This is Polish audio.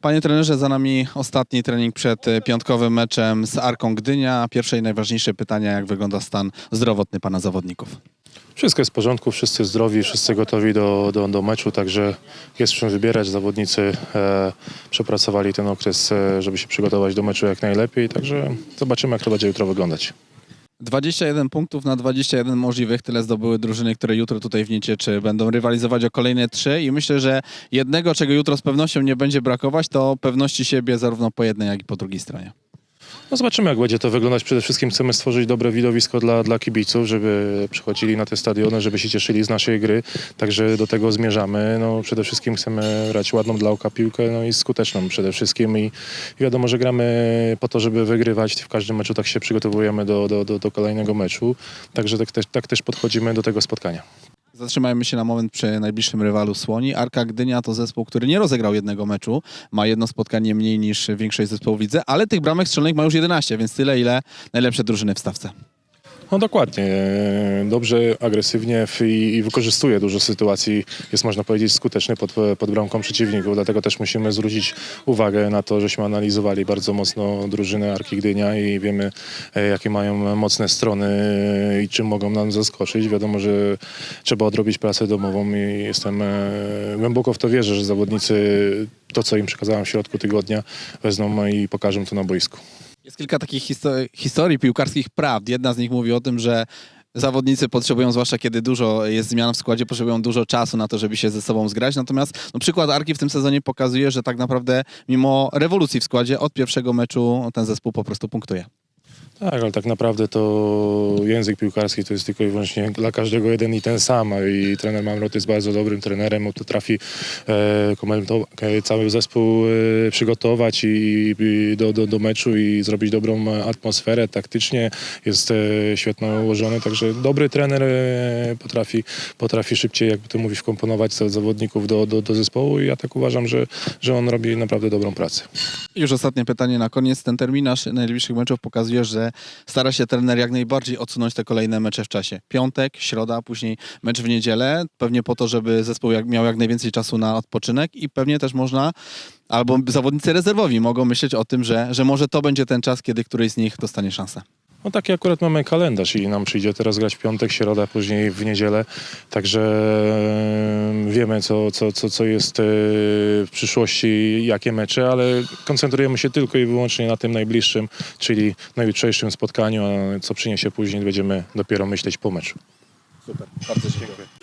Panie trenerze, za nami ostatni trening przed e, piątkowym meczem z Arką Gdynia. Pierwsze i najważniejsze pytania, jak wygląda stan zdrowotny pana zawodników? Wszystko jest w porządku, wszyscy zdrowi, wszyscy gotowi do, do, do meczu, także jest czym wybierać. Zawodnicy e, przepracowali ten okres, e, żeby się przygotować do meczu jak najlepiej, także zobaczymy, jak to będzie jutro wyglądać. 21 punktów na 21 możliwych, tyle zdobyły drużyny, które jutro tutaj w Niecieczy będą rywalizować o kolejne trzy i myślę, że jednego, czego jutro z pewnością nie będzie brakować, to pewności siebie zarówno po jednej, jak i po drugiej stronie. No zobaczymy, jak będzie to wyglądać. Przede wszystkim chcemy stworzyć dobre widowisko dla, dla kibiców, żeby przychodzili na te stadiony, żeby się cieszyli z naszej gry. Także do tego zmierzamy. No, przede wszystkim chcemy grać ładną dla oka piłkę no i skuteczną przede wszystkim. I, wiadomo, że gramy po to, żeby wygrywać. W każdym meczu tak się przygotowujemy do, do, do, do kolejnego meczu. Także tak, też- tak też podchodzimy do tego spotkania. Zatrzymajmy się na moment przy najbliższym rywalu Słoni. Arka Gdynia to zespół, który nie rozegrał jednego meczu. Ma jedno spotkanie mniej niż większość zespołów widzę, ale tych bramek strzelnych ma już 11, więc tyle, ile najlepsze drużyny w stawce. No dokładnie. E, Dobrze, agresywnie i, wykorzystuje dużo sytuacji. Jest można powiedzieć skuteczny pod, pod bramką przeciwników. Dlatego też musimy zwrócić uwagę na to, żeśmy analizowali bardzo mocno drużynę Arki Gdynia i wiemy, e, jakie mają mocne strony i czym mogą nam zaskoczyć. Wiadomo, że trzeba odrobić pracę domową i jestem e, głęboko w to wierzę, że zawodnicy to, co im przekazałem w środku tygodnia, wezmą i pokażą to na boisku. Jest kilka takich histo- historii piłkarskich prawd. Jedna z nich mówi o tym, że zawodnicy potrzebują, zwłaszcza kiedy dużo jest zmian w składzie, potrzebują dużo czasu na to, żeby się ze sobą zgrać. Natomiast no, przykład Arki w tym sezonie pokazuje, że tak naprawdę mimo rewolucji w składzie od pierwszego meczu ten zespół po prostu punktuje. Tak, ale tak naprawdę to język piłkarski to jest tylko i wyłącznie dla każdego jeden i ten sam. I trener Mamrot jest bardzo dobrym trenerem, on potrafi e, e, cały zespół e, przygotować i, i do, do, do meczu i zrobić dobrą atmosferę taktycznie. Jest e, świetno ułożony, także dobry trener e, potrafi, potrafi szybciej, jakby to mówi, wkomponować za- zawodników do, do, do zespołu i ja tak uważam, że, że on robi naprawdę dobrą pracę. Już ostatnie pytanie na koniec. Ten terminarz najbliższych meczów pokazuje, że stara się trener jak najbardziej odsunąć te kolejne mecze w czasie. Piątek, środa, później mecz w niedzielę. Pewnie po to, żeby zespół miał jak najwięcej czasu na odpoczynek i pewnie też można, albo zawodnicy rezerwowi mogą myśleć o tym, że, że może to będzie ten czas, kiedy któryś z nich dostanie szansę. No taki akurat mamy kalendarz i nam przyjdzie teraz grać w piątek, środa, później w niedzielę. Także e, wiemy, co, co, co, co jest e, w przyszłości, jakie mecze, ale koncentrujemy się tylko i wyłącznie na tym najbliższym, czyli na jutrzejszym spotkaniu, a co przyniesie później, będziemy dopiero myśleć po meczu. Super, bardzo dziękuję.